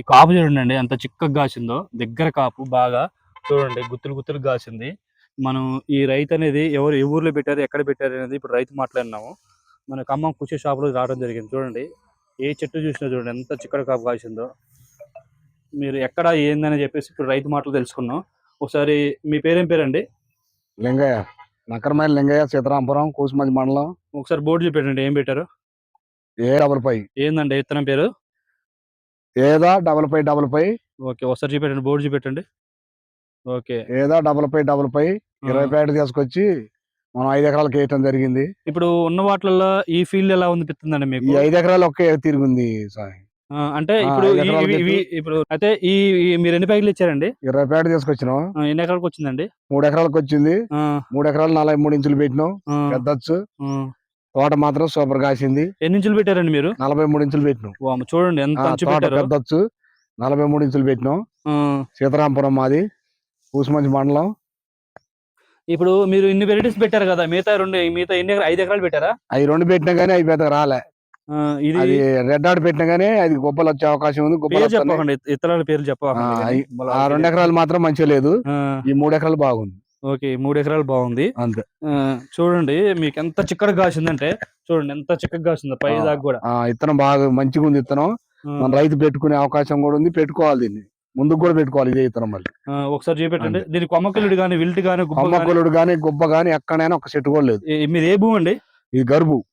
ఈ కాపు చూడండి ఎంత చిక్కగా కాసిందో. దగ్గర కాపు బాగా చూడండి గుత్తులు గుత్తులు కాసింది. మనం ఈ రైతు అనేది ఎవరు ఏ ఊర్లో పెట్టారు ఎక్కడ పెట్టారు అనేది ఇప్పుడు రైతు మాట్లాడినాము. మన ఖమ్మం కుషి షాప్లో రావడం జరిగింది. చూడండి ఏ చెట్టు చూసినా చూడండి ఎంత చిక్కడ కాపు కాసిందో. మీరు ఎక్కడ ఏందని చెప్పేసి ఇప్పుడు రైతు మాటలు తెలుసుకున్నాం. ఒకసారి మీ పేరేం పేరండి? లింగయ్య. నక్కరమైన లింగయ్య సీతారాంపురం కూసుమంది మండలం. ఒకసారి బోర్డు చూపెట్టండి ఏం పెట్టారు? ఏ డబల్ ఫైవ్ ఏందండి ఇత్తనం పేరు? ఏదా double five double five okay ఒకసారి చూపెట్టండి బోర్డు చూపెట్టండి. ఓకే. ఏదా డబల్ ఫైవ్ డబల్ ఫైవ్ ఇరవై ప్యాకెట్ తీసుకొచ్చి మనం ఐదు ఎకరాలకు వేయటం జరిగింది. ఇప్పుడు ఉన్న వాటిల్లో ఈ ఫీల్డ్ ఎలా ఉంది పిత్తుందండి ఈ మీకు? ఐదు ఎకరాలు ఒకే తిరిగింది సాయి. అంటే ఇప్పుడు ఈ- ఇప్పుడు అయితే ఈ ఈ- మీరు ఎన్ని ప్యాకెట్లు ఇచ్చారండి? ఇరవై ప్యాకెట్ తీసుకొచ్చినాం. ఎన్ని ఎకరాలకు వచ్చిందండి? మూడు ఎకరాలకు వచ్చింది. మూడు ఎకరాలు నలభై మూడు ఇంచులు పెట్టినాం. పెద్దచ్చు. తోట మాత్రం సూపర్ కాసింది ఎన్ని ఇంచులు పెట్టారండి మీరు? నలభై మూడు ఇంచులు పెట్టినాం. చూడండి ఎంత తోట పెద్దచ్చు నలభై మూడు ఇంచులు పెట్టినాం. సీతారాంపురం మాది కూసుమంచి మండలం. ఇప్పుడు మీరు ఇన్ని వెరైటీస్ పెట్టారు కదా మిగతా రెండు మిగతా ఎన్ని ఐదు ఎకరాలు పెట్టారా? అవి రెండు పెట్టినా గానీ అవి పెద్దగా రాలే. ఇది రెడ్ ఆర్డ్ పెట్టినా గానీ అది గొప్పలు వచ్చే అవకాశం ఉంది గొప్పలు వస్తున్నాయి. చెప్పకండి ఇతరుల పేర్లు చెప్పకండి ఆ రెండు ఎకరాలు మాత్రం మంచిగా లేదు. ఈ మూడు ఎకరాలు బాగుంది. ఓకే మూడు ఎకరాలు బాగుంది. అంతే. ఆ, చూడండి మీకు ఎంత చిక్కగా కాసిందంటే చూడండి ఎంత చిక్కగా కాసిందో పై దాకా కూడా. ఆ ఇత్తనం బాగా మంచిగా ఉంది ఇత్తనం. ఆ, మన రైతు పెట్టుకునే అవకాశం కూడా ఉంది పెట్టుకోవాలి దీన్ని. ముందుకు కూడా పెట్టుకోవాలి ఇదే ఇత్తనం మళ్ళీ. ఆ, ఒకసారి చూపెట్టండి. దీని కొమ్మకిల్లుడు కానీ విల్ట్ కానీ గుబ్బ గాని, కొమ్మకొలుడు గానీ గుబ్బ గానీ ఎక్కడైనా ఒక చెట్టు కూడా లేదు. ఏ- మీది ఏ భూమి అండి? ఇది గరుబు.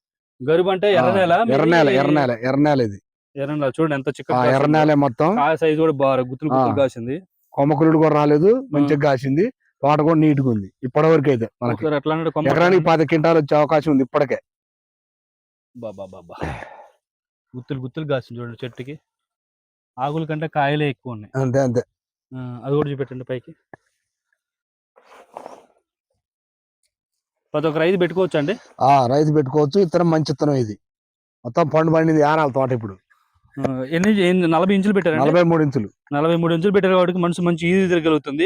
గరుబు అంటే ఎర్ర నేల ఆ, ఎర్ర నేల ఎర్ర నేల ఎర్ర నేల ఇది. ఎర్ర నేల చూడండి ఎంత ఆ చిక్కగా ఎర్ర. నేల మొత్తం. కాయ సైజు కూడా బాగా గుత్తులు గుత్తులు ఆ. కాసింది. కొమ్మకొలుడు కూడా రాలేదు మంచిగా కాసింది. తోట కూడా నీట్గా ఉంది ఇప్పటి వరకు అయితే మనకి ఎకరానికి పది క్వింటాలు వచ్చే అవకాశం ఉంది ఇప్పటికే. బాబా బాబా గుత్తులు గుత్తులు కాసింది చూడండి చెట్టుకి. ఆకుల కంటే కాయలే ఎక్కువ ఉన్నాయి. అంతే అంతే. అది కూడా చూపెట్టండి పైకి. ప్రతి ఒక్క రైతు పెట్టుకోవచ్చు అండి? రైతు పెట్టుకోవచ్చు. ఇత్తనం మంచి ఇత్తనం ఇది. మొత్తం పండు పండింది ఆనాలి తోట ఇప్పుడు. ఎన్ని నలభై ఇంచులు పెట్టారండి? నలభై మూడు ఇంచులు. నలభై మూడు ఇంచులు పెట్టారు కాబట్టి మనిషి మంచి ఈజీ తిరగలుగుతుంది.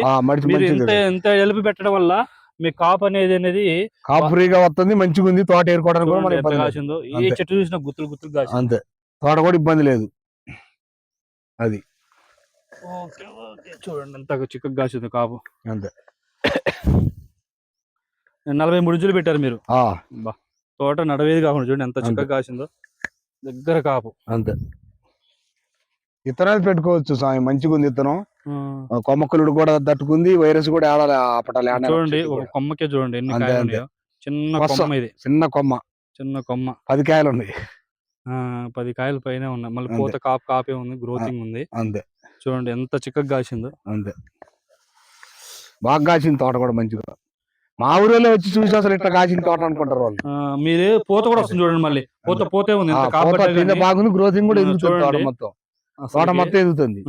మీరు ఇంత ఇంత ఎలుపు పెట్టడం వల్ల మీ కాప్ అనేది అనేది కాపు ఫ్రీగా వస్తుంది మంచిగా ఉంది తోట ఏరుకోవడానికి కూడా ఎంత ఇబ్బంది. కాసిందో ఏ అంతే. చెట్టు చూసినా గుత్తులు గుత్తులు కాసింది. అంతే. తోట కూడా ఇబ్బంది లేదు. అది. Okay, okay. చూడండి ఎంత చిక్కగా కాసింది కాపు. అంతే. నలభై మూడు ఇంచులు పెట్టారు మీరు. బా తోట నడవేది కాకుండా చూడండి ఎంత చిక్కగా కాసిందో. దగ్గర కాపు. అంతే. ఇత్తనాలు పెట్టుకోవచ్చు స్వామి మంచిగా ఉంది ఆ, కొమ్మక్కులుడు కూడా తట్టుకుంది వైరస్ కూడా ఆడాలి అప్పటాలి చూడండి ఒక. కొమ్మకే చూడండి ఎన్ని చిన్న. కొమ్మ ఇది. చిన్న కొమ్మ. చిన్న కొమ్మ. పది కాయలు ఉన్నాయి. ఆ పది కాయలు పైన ఉన్నాయి. మళ్ళీ. పూత కాపు కాపే ఉంది గ్రోతింగ్ ఉంది. అంతే. చూడండి ఎంత చిక్కగా కాసిందో. అంతే. బాగా కాసింది తోట కూడా మంచిగా. మా ఊరిలో వచ్చి చూసి అసలు ఇట్లా కాసింది తోట అనుకుంటారు వాళ్ళు. మీరే పూత కూడా వస్తుంది చూడండి మళ్ళీ. పూత పోతే ఉంది బాగుంది గ్రోతింగ్ కూడా చూడండి. మొత్తం? తోట మొత్తం ఎదుగుతుంది.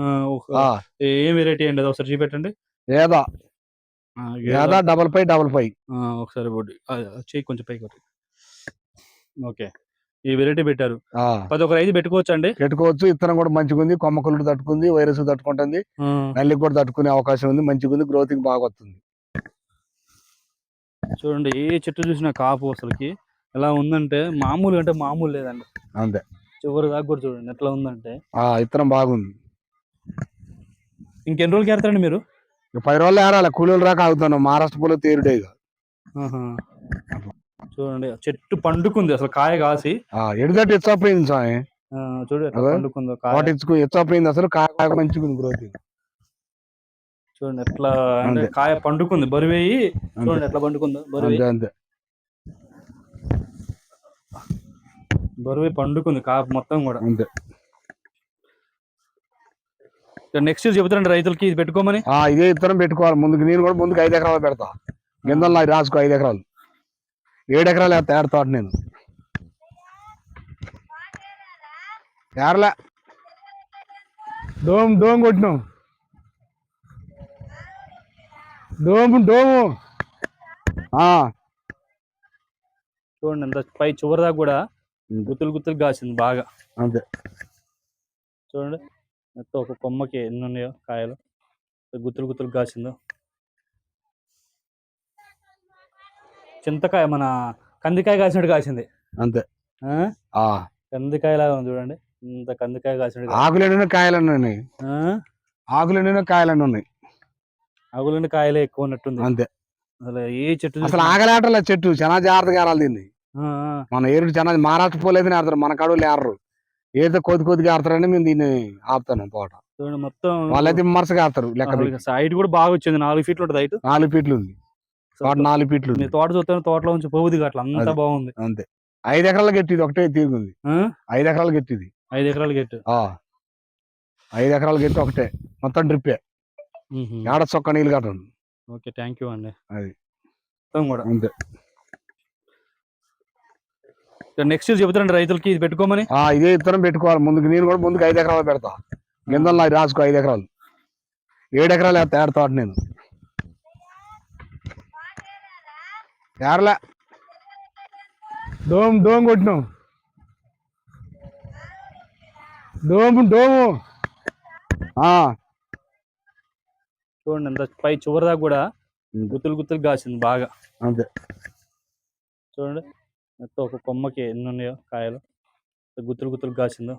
ఏం వెరైటీ అండి అది ఒకసారి చూపెట్టండి. ఏదా. ఏదా డబల్ ఫైవ్ డబల్ ఫైవ్. ఒకసారి బొడ్డి చేయి కొంచెం పైకి కొట్టి. ఓకే. ఈ వెరైటీ పెట్టారు. పది ఒక రైతు పెట్టుకోవచ్చు అండి పెట్టుకోవచ్చు. ఇత్తనం కూడా మంచిగా ఉంది కొమ్మకులుడు తట్టుకుంది వైరస్ తట్టుకుంటుంది. నల్లికి కూడా తట్టుకునే అవకాశం ఉంది. మంచిగా ఉంది గ్రోతింగ్ బాగా వస్తుంది. చూడండి ఏ చెట్టు చూసినా కాపు అసలుకి. ఎలా ఉందంటే మామూలు అంటే మామూలు లేదండి. అంతే. చివరి దాకా కూడా చూడండి. ఎట్లా ఉందంటే ఆ ఇత్తనం బాగుంది. ఇంకెన్ని రోజులకి ఏడతారండి మీరు? పది రోజులు ఏరాలి. కూలీలు రాక ఆగుతున్నాం. మహారాష్ట్ర పూలు తేరుడే. చూడండి చెట్టు పండుకుంది. అసలు కాయ కాసి. ఆ ఎడుదట్టు ఎచ్చపోయింది ఆ, చూడు. పండుకుందో ఇచ్చుకు ఎచ్చపోయింది అసలు. కాయ మంచిగా ఉంది గ్రోతింగ్ చూడండి ఎట్లా అంటే. కాయ పండుకుంది. బరువేయి చూడండి ఎట్లా పండుకుందో. బరువేయి అంతే అంతే. బరువే పండుకుంది కాపు మొత్తం కూడా. అంతే. నెక్స్ట్ చెబుతారండి రైతులకి ఇది పెట్టుకోమని. ఆ ఇదే ఇత్తనం పెట్టుకోవాలి. ముందుకు నేను కూడా ముందుకు ఐదు ఎకరాలు పెడతా. గింజలు నాకు రాసుకో ఐదు ఎకరాలు. ఏడు ఎకరాలు తోట నేను. ఏరలే డోమ్ డోమ్ కొట్టినాం. Dome dome. ఆ, చూడండి ఎంత పై చివరి దాకా కూడా గుత్తులు గుత్తులు కాసింది బాగా. అంతే చూడండి మొత్తం ఒక కొమ్మకి ఎన్ని ఉన్నాయో కాయలు. గుత్తులు గుత్తులు కాసిందో. చింతకాయ మన కందికాయ కాసినట్టు కాసింది. అంతే. కందికాయ లాగా ఉంది చూడండి. ఇంత కందికాయ కాసిన ఆకులు కాయలు ఉన్నాయి. ఆకులు కాయలు ఉన్నాయి. ఆకులండి కాయలే ఎక్కువ ఉన్నట్టుంది. అంతే. అసలు ఏ చెట్టు అసలు ఆగలేటలే చెట్టు. చాలా జాగ్రత్తగా ఆరాలి దీన్ని. మన ఏరుడు చాలా మహారాష్ట్ర పోలేదు ఆడతారు. మన కాడు లేరు ఏదో కొద్ది కొద్దిగా ఆడతారని మేము దీన్ని ఆపుతాను పోట మొత్తం వాళ్ళైతే విమర్శగా ఆడతారు లెక్క. సైడ్ కూడా బాగా వచ్చింది. నాలుగు ఫీట్లు ఉంటుంది హైట్. నాలుగు ఫీట్లు ఉంది. తోట నాలుగు ఫీట్లు ఉంది. మీ తోట చూస్తే తోటలో ఉంచి పోవుది అట్లా అంతా. బాగుంది. అంతే. ఐదు ఎకరాల గట్టిది ఒకటే తిరుగుంది. ఆ? ఐదు ఎకరాల గట్టిది ఐదు ఎకరాలు గెట్టు. ఆ. ఐదు ఎకరాల గట్టి ఒకటే. మొత్తం డ్రిప్పే. ఏడ చొక్క నీళ్ళు కట్టండి ఓకే థ్యాంక్ యూ అండి. అది. మొత్తం కూడా. అంతే. నెక్స్ట్ చెబుతారండి రైతులకి ఇది పెట్టుకోమని. ఇదే ఇత్తనం పెట్టుకోవాలి. ముందుకు నేను కూడా ముందుకు ఐదు ఎకరాలు పెడతా. గింజలు నాకు రాసుకో ఐదు ఎకరాలు. ఏడు ఎకరాలు ఏడు తోట నేను. ఏరలే డోమ్ డోమ్ కొట్టినాం. Dome dome. ఆ, చూడండి ఎంత పై చివరి దాకా కూడా గుత్తులు గుత్తులు కాసింది బాగా. అంతే. చూడండి. మొత్తం ఒక కొమ్మకి ఎన్ని ఉన్నాయో కాయలు గుత్తులు గుత్తులు కాసిందో.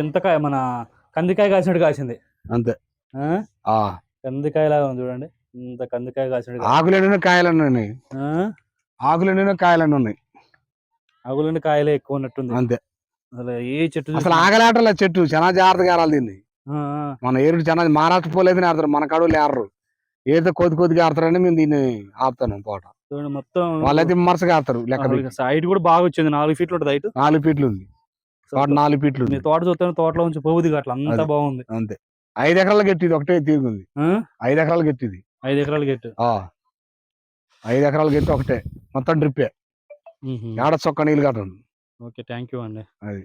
చింతకాయ మన కందికాయ కాసినట్టు కాసింది. అంతే. ఆ? ఆ. కందికాయ లాగా ఉంది చూడండి. ఇంత కందికాయ కాసినట్టు. ఆకులు ఎండిన కాయలు ఉన్నాయి. ఆ? ఆకులు ఎండిన కాయలు ఉన్నాయి. ఆకులండి కాయలే ఎక్కువ ఉన్నట్టుంది. అంతే. అసలు ఏ చెట్టు అసలు ఆగలేటలే చెట్టు. చాలా జాగ్రత్తగా ఆరాలి దీన్ని. మన ఏరుడు చాలా మహారాష్ట్ర పోలేదు ఆడతారు. మన కాడు లేరు ఏదో కొద్ది కొద్దిగా ఆడతారని మేము దీన్ని ఆపుతాను పోట చూడండి మొత్తం వాళ్ళైతే విమర్శగా ఆడతారు లెక్క. సైడ్ కూడా బాగా వచ్చింది నాలుగు ఫీట్లు ఉంటుంది హైట్. నాలుగు ఫీట్లు ఉంది. తోట నాలుగు ఫీట్లు ఉంది. తోట చూస్తే తోటలో ఉంచి పోవుది అట్లా అంతా. బాగుంది. అంతే. ఐదు ఎకరాల గట్టిది ఒకటే తిరుగుంది ఆ? ఐదు ఎకరాల గట్టిది ఐదు ఎకరాలు గెట్టు. ఆ. ఐదు ఎకరాల గట్టి ఒకటే. మొత్తం డ్రిప్పే. ఏడ చొక్క నీళ్ళు కట్టండి ఓకే థ్యాంక్ యూ అండి. అది.